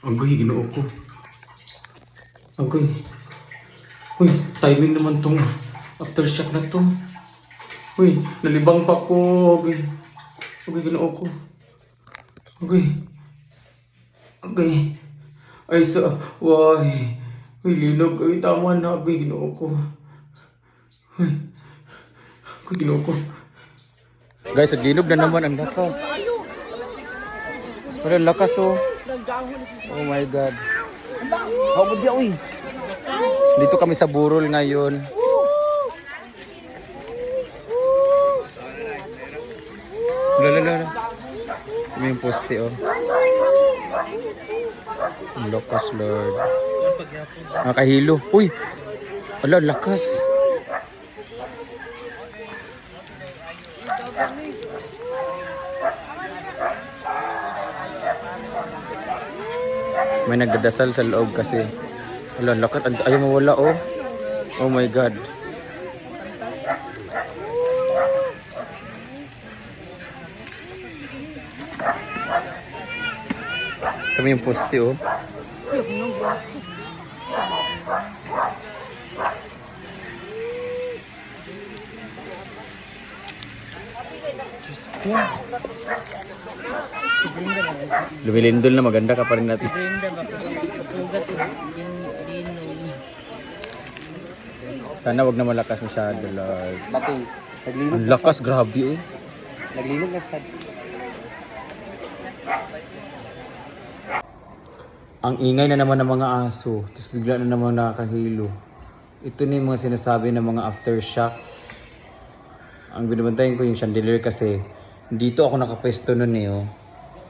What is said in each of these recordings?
Agay, ginoo ko. Agay. Uy, timing naman tong aftershock na to. Uy, nalibang pa ko. Agay. Agay, ginoo ko. Agay. Agay. Ay, sa... Why? Uy, linog. Uy, tama na. Agay, ginoo ko. Uy. Agay, ginoo ko. Guys, naglinog na naman ang lakas. Pero lakas oh. Oh my God. How ba diya, uy? Dito kami sa Burol ngayon. Lala, lala. Yung poste, oh. Ang lakas, Lord. Nakahilo. Uy! Ala, lakas. May nagdadasal sa loob kasi. Ala, lakat. Ayaw mawala, oh. Oh my God. Kami yung poste, oh. Si Brenda lang. Lumilindol na maganda ka pa rin Si natin. Brenda ba? Sugat yung din linom. Sana wag na malakas masyado, Lord. Bato. Naglinog Ang lakas, grabe, oh. Naglinog na sa... Ang ingay na naman ng mga aso, tapos bigla na naman nakakahilo. Ito na yung mga sinasabi ng mga aftershock. Ang binabantayan ko yung chandelier kasi dito ako nakapwesto nun eh. Oh.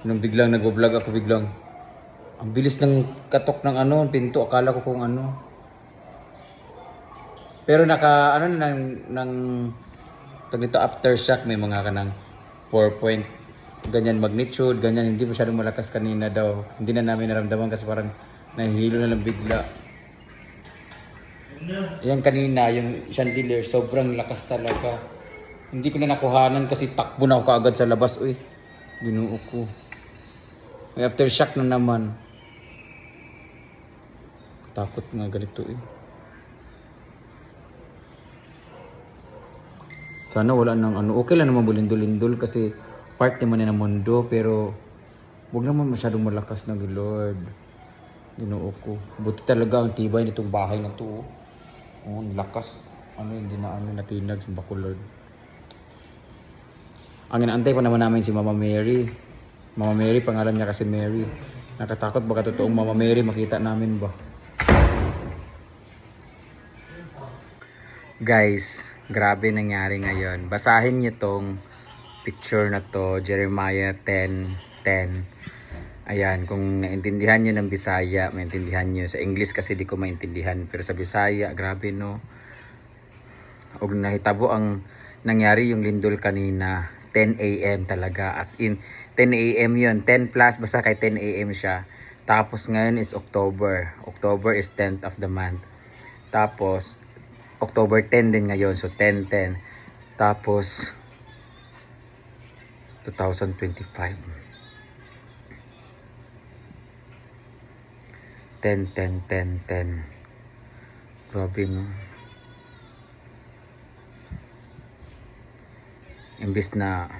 Nung biglang nag-vlog ako biglang ang bilis ng katok ng ano, pinto. Akala ko kung ano. Pero naka, ano na, ng, ng tag dito aftershock, may mga kanang 4 point ganyan magnitude, ganyan, hindi masyadong malakas kanina daw. Hindi na namin naramdaman kasi parang nahihilo na lang bigla. Yan kanina, yung chandelier, sobrang lakas talaga. Hindi ko na nakuhanan kasi takbo na ako kaagad sa labas. Uy, ginuo ko. May aftershock na naman. Takot nga ganito eh. Sana wala nang ano. Okay lang naman bulindol-lindol kasi part naman yan ng mundo pero huwag naman masyadong malakas na Lord. Ginoo ko. Buti talaga ang tibay nitong bahay na to. Oh, ang lakas. Ano, hindi na ano natinag sa Bacolod. Ang inaantay pa naman namin si Mama Mary. Mama Mary, pangalan niya kasi Mary. Nakatakot baka totoong Mama Mary makita namin ba? Guys, grabe nangyari ngayon. Basahin niyo tong picture na to, Jeremiah 10:10. Ayan, kung naintindihan niyo ng Bisaya, maintindihan niyo. Sa English kasi di ko maintindihan, pero sa Bisaya, grabe no. Og nahitabo ang nangyari yung lindol kanina, 10 a.m. talaga. As in, 10 a.m. yun. 10 plus, basta kay 10 a.m. siya. Tapos ngayon is October. October is 10th of the month. Tapos, October 10 din ngayon. So, 10-10. Tapos, 2025. 10, 10, 10, 10. Grabe, no? Imbis na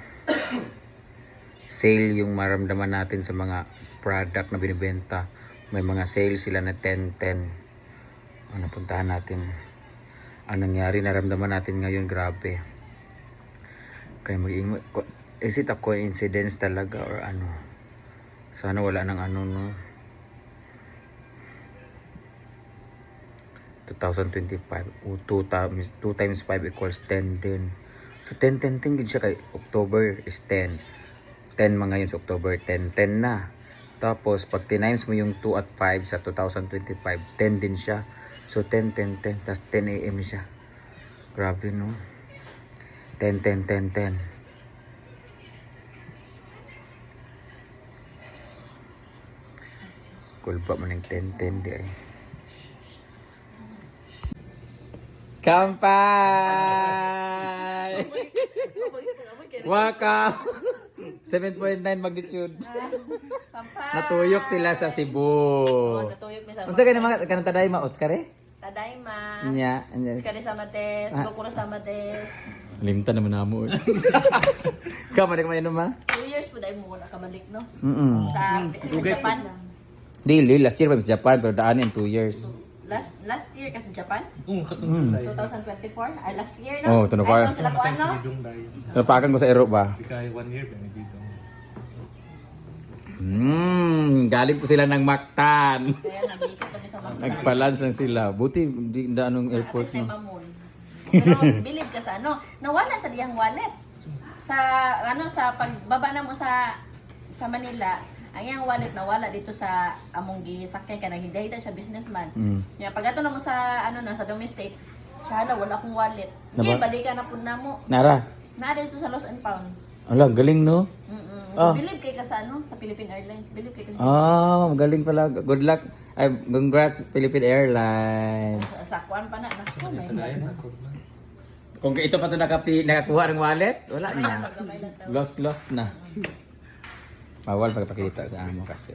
sale yung maramdaman natin sa mga product na binibenta, may mga sale sila na 10, 10. Ano, puntahan natin ang nangyari, naramdaman natin ngayon, grabe. Kaya mag is it a coincidence talaga or ano? Sana wala nang ano, no? 2025, 2 times, 2 times 5 equals 10 din. So 10, 10, 10, gid siya kay October is 10. 10 mga yun sa October, 10, 10 na. Tapos, pag tinimes mo yung 2 at 5 sa 2025, 10 din siya. So, 10, 10, 10. Tapos, 10 a.m. siya. Grabe, no? 10, 10, 10, 10. Kulpa man ng 10, 10 di ay. Kampai! Waka! 7.9 magnitude. Pampang. Natuyok sila sa Cebu. Oh, natuyok mi sa Unsa ka naman kanang taday maots ka re? Tadaima. Nya, nya. Skari sama des, gokuro sama des. Limta naman namo. Ka man inom ha? Two years po dahil mo wala ka balik, no? Mm. Sa, sa Japan. Dili last year pa sa Japan pero daan in 2 years. Last last year kasi Japan? Oo, katong July. 2024? Ay, last year, no? Oh, tunukar. Ay, ito sila ko ano? Tapakan ko sa Europe ba? Di kaya one year, pero Bidong. Hmm, galing po sila ng Mactan. Kaya nag-iikot kami sa mga Nagpa-lunch lang sila. Buti di da anong airport At least. Pero believe ka sa ano, nawala sa diyang wallet. Sa ano sa pagbaba na mo sa sa Manila, ang iyang wallet nawala dito sa among gisakyan ka nang hindi siya businessman. Mm. Kaya pag ato na mo sa ano na sa domestic, siya na wala akong wallet. Naba- Ngayon balikan na pud namo. Nara. Na dito sa Lost and Found. Ala, galing no? Mm. Ah. Believe kay ka sa ano sa Philippine Airlines. Believe kay ka sa, Ah, magaling pala. Good luck. Ay, congrats Philippine Airlines. sa, sa kuan pa na. Naku, may. Kung ito pa ito nakapi, nakakuha ng wallet, wala na. Lost, lost na. Bawal pagpakita sa amo kasi.